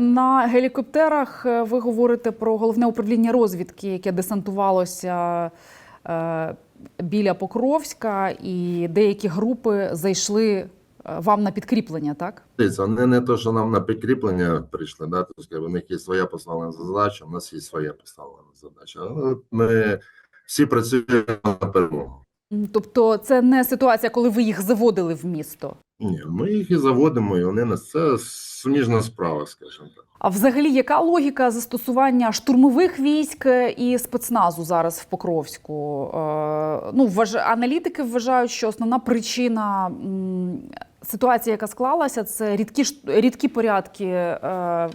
На гелікоптерах е, ви говорите про головне управління розвідки, яке десантувалося е, біля Покровська, і деякі групи зайшли е, вам на підкріплення, так? Вони не то, що нам на підкріплення прийшли, да, тобто, у них є своя поставлена задача, у нас є своя поставлена задача. Ми всі працюємо на перемогу. Тобто, це не ситуація, коли ви їх заводили в місто. Ні, ми їх і заводимо, і вони нас це суміжна справа, скажімо так. А взагалі, яка логіка застосування штурмових військ і спецназу зараз в Покровську? Е, ну, вваж... аналітики вважають, що основна причина м, ситуації, яка склалася, це рідкі рідкі порядки е,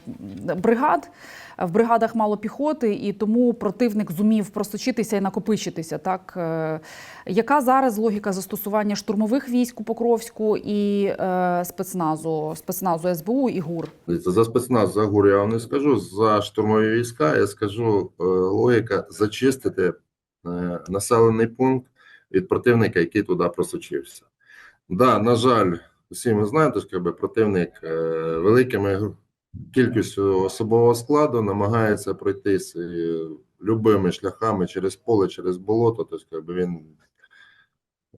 бригад. В бригадах мало піхоти, і тому противник зумів просочитися і накопичитися. Так Е, яка зараз логіка застосування штурмових військ у Покровську і е, спецназу, спецназу СБУ і ГУР? За спецназ за ГУР я вам не скажу. За штурмові війська я скажу е, логіка зачистити е, населений пункт від противника, який туди просочився. Да, на жаль, всі ми знаємо, що якби противник е, великими кількістю особового складу намагається пройтись е, любими шляхами через поле, через болото. Тобто, якби він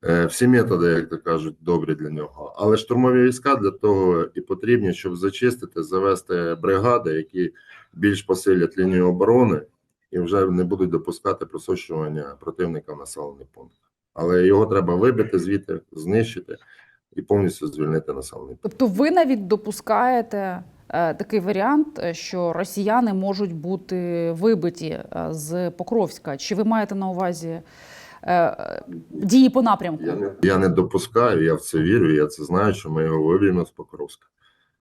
е, всі методи, як то кажуть, добрі для нього. Але штурмові війська для того і потрібні, щоб зачистити, завести бригади, які більш посилять лінію оборони і вже не будуть допускати просочування противника в населений пункт. Але його треба вибити звідти, знищити і повністю звільнити населений. Тобто, ви навіть допускаєте е, такий варіант, е, що росіяни можуть бути вибиті е, з Покровська. Чи ви маєте на увазі дії по напрямку? Я не, я не допускаю, я в це вірю, я це знаю, що ми його виб'ємо з Покровська.